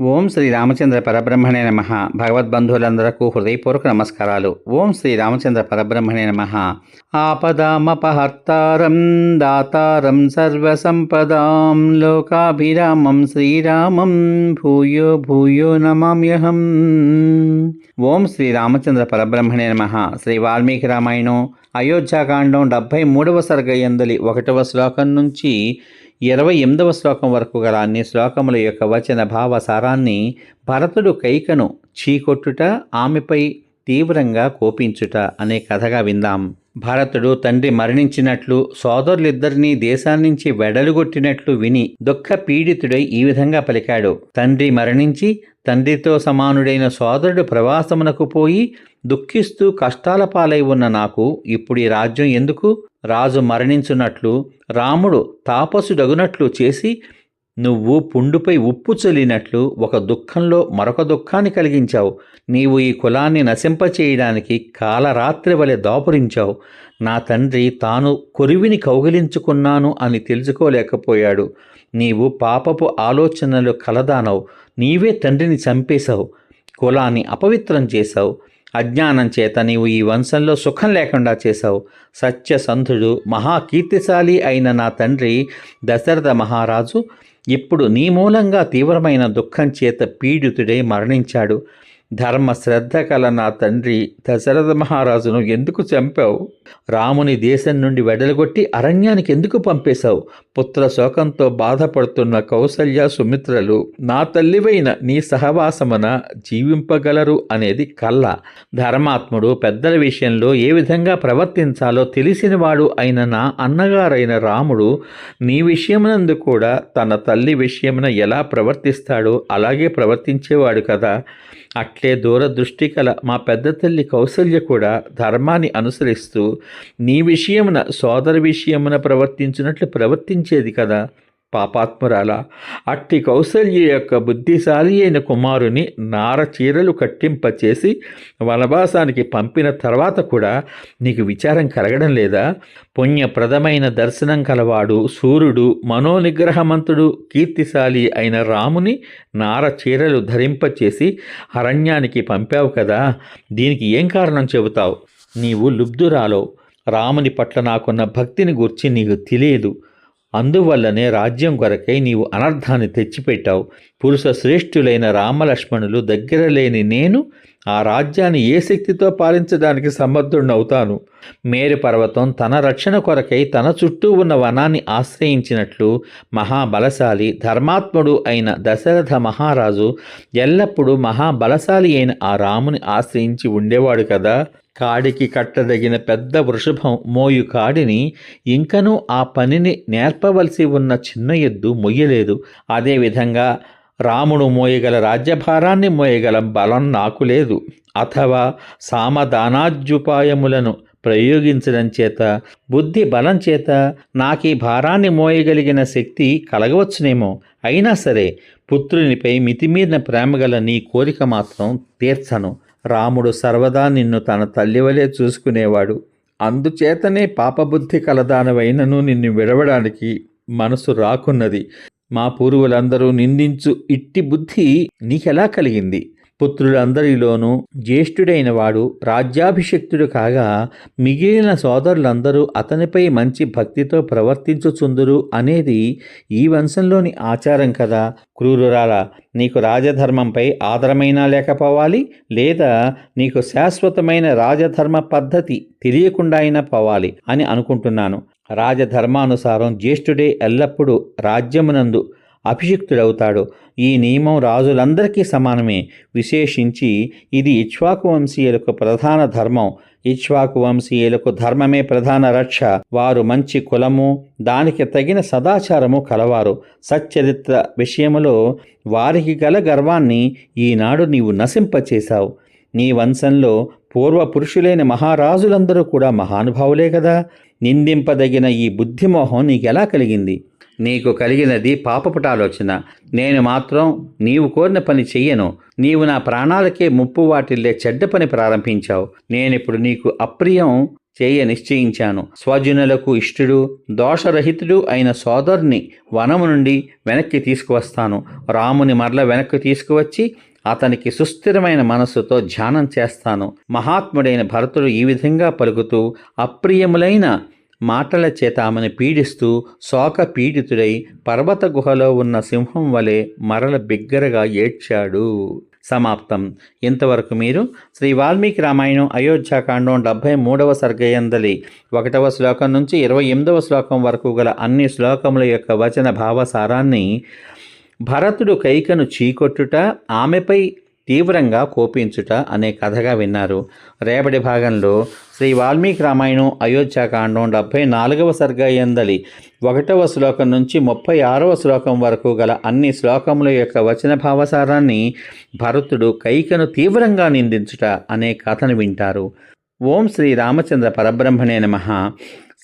ఓం శ్రీ రామచంద్ర పరబ్రహ్మణే నమ. భగవద్బంధువులందరకు హృదయపూర్వక నమస్కారాలు. ఓం శ్రీ రామచంద్ర పరబ్రహ్మణే నమ. ఆపదామపహర్తారం దాతారం సర్వసంపదాం లోకాభిరామం శ్రీరామం భూయో భూయో నమామ్యహం. ఓం శ్రీ రామచంద్ర పరబ్రహ్మణే నమ. శ్రీ వాల్మీకి రామాయణం అయోధ్యాకాండం డెబ్భై మూడవ సర్గయందలి ఒకటవ శ్లోకం నుంచి ఇరవై ఎనిమిదవ శ్లోకం వరకు గల అన్ని శ్లోకముల యొక్క వచన భావ సారాన్ని భరతుడు కైకను చీకొట్టుట ఆమెపై తీవ్రంగా కోపించుట అనే కథగా విందాం. భరతుడు తండ్రి మరణించినట్లు సోదరులిద్దరినీ దేశాన్నించి వెడలుగొట్టినట్లు విని దుఃఖ పీడితుడై ఈ విధంగా పలికాడు. తండ్రి మరణించి తండ్రితో సమానుడైన సోదరుడు ప్రవాసమునకు పోయి దుఃఖిస్తూ కష్టాల పాలై ఉన్న నాకు ఇప్పుడు ఈ రాజ్యం ఎందుకు? రాజు మరణించున్నట్లు రాముడు తాపసుడగునట్లు చేసి నువ్వు పుండుపై ఉప్పు చల్లినట్లు ఒక దుఃఖంలో మరొక దుఃఖాన్ని కలిగించావు. నీవు ఈ కులాన్ని నశింపచేయడానికి కాలరాత్రి వలె దాపురించావు. నా తండ్రి తాను కొరివిని కౌగిలించుకున్నాను అని తెలుసుకోలేకపోయాడు. నీవు పాపపు ఆలోచనలు కలదానవు. నీవే తండ్రిని చంపేశావు. కులాన్ని అపవిత్రం చేశావు. అజ్ఞానం చేత నీవు ఈ వంశంలో సుఖం లేకుండా చేశావు. సత్యసంధుడు మహాకీర్తిశాలి అయిన నా తండ్రి దశరథ మహారాజు ఇప్పుడు నీ మూలంగా తీవ్రమైన దుఃఖం చేత పీడితుడై మరణించాడు. ధర్మ శ్రద్ధ కల నా తండ్రి దశరథ మహారాజును ఎందుకు చంపావు? రాముని దేశం నుండి వెడలగొట్టి అరణ్యానికి ఎందుకు పంపేశావు? పుత్ర శోకంతో బాధపడుతున్న కౌసల్య సుమిత్రలు నా తల్లివైన నీ సహవాసమున జీవింపగలరు అనేది కళ్ళ ధర్మాత్ముడు పెద్దల విషయంలో ఏ విధంగా ప్రవర్తించాలో తెలిసినవాడు అయిన నా అన్నగారైన రాముడు నీ విషయమునందు కూడా తన తల్లి విషయమున ఎలా ప్రవర్తిస్తాడో అలాగే ప్రవర్తించేవాడు కదా. అట్లే దూరదృష్టి కల మా పెద్ద తల్లి కౌసల్య కూడా ధర్మాన్ని అనుసరిస్తూ నీ విషయమున సోదర విషయమున ప్రవర్తించినట్లు ప్రవర్తించేది కదా? పాపాత్మురాల. అట్టి కౌసల్య యొక్క బుద్ధిశాలి అయిన కుమారుని నార చీరలు కట్టింపచేసి వనవాసానికి పంపిన తర్వాత కూడా నీకు విచారం కలగడం లేదా? పుణ్యప్రదమైన దర్శనం కలవాడు సూర్యుడు మనోనిగ్రహమంతుడు కీర్తిశాలి అయిన రాముని నార చీరలు ధరింపచేసి అరణ్యానికి పంపావు కదా? దీనికి ఏం కారణం చెబుతావు? నీవు లుబ్ధురాలో. రాముని పట్ల నాకున్న భక్తిని గుర్చి నీకు తెలియదు. అందువల్లనే రాజ్యం కొరకై నీవు అనర్థాన్ని తెచ్చిపెట్టావు. పురుష శ్రేష్ఠులైన రామలక్ష్మణులు దగ్గర లేని నేను ఆ రాజ్యాన్ని ఏ శక్తితో పాలించడానికి సమర్థుడవుతాను మేరు పర్వతం తన రక్షణ కొరకై తన చుట్టూ ఉన్న వనాన్ని ఆశ్రయించినట్లు మహాబలశాలి ధర్మాత్ముడు అయిన దశరథ మహారాజు ఎల్లప్పుడూ మహాబలశాలి అయిన ఆ రాముని ఆశ్రయించి ఉండేవాడు కదా? కాడికి కట్టదగిన పెద్ద వృషభం మోయు కాడిని ఇంకనూ ఆ పనిని నేర్పవలసి ఉన్న చిన్న ఎద్దు మొయ్యలేదు. అదేవిధంగా రాముడు మోయగల రాజ్యభారాన్ని మోయగల బలం నాకు లేదు. అథవా సామదానాజ్యుపాయములను ప్రయోగించడం చేత బుద్ధి బలం చేత నాకు ఈ భారాన్ని మోయగలిగిన శక్తి కలగవచ్చునేమో. అయినా సరే పుత్రునిపై మితిమీరిన ప్రేమగల నీ కోరిక మాత్రం తీర్చను. రాముడు సర్వదా నిన్ను తన తల్లివలే చూసుకునేవాడు. అందుచేతనే పాపబుద్ధి కలదానవైనను నిన్ను విడవడానికి మనసు రాకున్నది. మా పూర్వులందరూ నిందించు ఇట్టి బుద్ధి నీకెలా కలిగింది? పుత్రులందరిలోనూ జ్యేష్ఠుడైన వాడు రాజ్యాభిషిక్తుడు కాగా మిగిలిన సోదరులందరూ అతనిపై మంచి భక్తితో ప్రవర్తించుచుందురు అనేది ఈ వంశంలోని ఆచారం కదా. క్రూరురాల నీకు రాజధర్మంపై ఆదరమైనా లేకపోవాలి లేదా నీకు శాశ్వతమైన రాజధర్మ పద్ధతి తెలియకుండా అయినా పోవాలి అని అనుకుంటున్నాను. రాజధర్మానుసారం జ్యేష్ఠుడే ఎల్లప్పుడూ రాజ్యమునందు అభిషిక్తుడవుతాడు. ఈ నియమం రాజులందరికీ సమానమే. విశేషించి ఇది ఇక్ష్వాకు వంశీయులకు ప్రధాన ధర్మం. ఇక్ష్వాకు వంశీయులకు ధర్మమే ప్రధాన రక్ష. వారు మంచి కులము దానికి తగిన సదాచారము కలవారు. సచ్చరిత్ర విషయములో వారికి గల గర్వాన్ని ఈనాడు నీవు నశింపచేశావు. నీ వంశంలో పూర్వ పురుషులైన మహారాజులందరూ కూడా మహానుభావులే కదా నిందింపదగిన ఈ బుద్ధిమోహం నీకెలా కలిగింది? నీకు కలిగినది పాపపుటాలోచన. నేను మాత్రం నీవు కోరిన పని చెయ్యను. నీవు నా ప్రాణాలకే ముప్పు వాటిల్లే చెడ్డ పని ప్రారంభించావు. నేనిప్పుడు నీకు అప్రియం చేయ నిశ్చయించాను. స్వజనులకు ఇష్టుడు దోషరహితుడు అయిన సోదరుని వనము నుండి వెనక్కి తీసుకువస్తాను. రాముని మరల వెనక్కి తీసుకువచ్చి అతనికి సుస్థిరమైన మనస్సుతో ధ్యానం చేస్తాను. మహాత్ముడైన భరతుడు ఈ విధంగా పలుకుతూ అప్రియములైన మాటల చేత ఆమెను పీడిస్తూ శోక పీడితుడై పర్వత గుహలో ఉన్న సింహం వలె మరల బిగ్గరగా ఏడ్చాడు. సమాప్తం. ఇంతవరకు మీరు శ్రీ వాల్మీకి రామాయణం అయోధ్యాకాండం డెబ్భై మూడవ సర్గయందలి ఒకటవ శ్లోకం నుంచి ఇరవై ఎనిమిదవ శ్లోకం వరకు గల అన్ని శ్లోకముల యొక్క వచన భావసారాన్ని భరతుడు కైకను చీకొట్టుట ఆమెపై తీవ్రంగా కోపించుట అనే కథగా విన్నారు. రేపటి భాగంలో శ్రీ వాల్మీకి రామాయణం అయోధ్యాకాండం డెబ్భై నాలుగవ సర్గయందలి ఒకటవ శ్లోకం నుంచి ముప్పై ఆరవ శ్లోకం వరకు గల అన్ని శ్లోకముల యొక్క వచన భావసారాన్ని భరతుడు కైకను తీవ్రంగా నిందించుట అనే కథను వింటారు. ఓం శ్రీ రామచంద్ర పరబ్రహ్మణే నమ.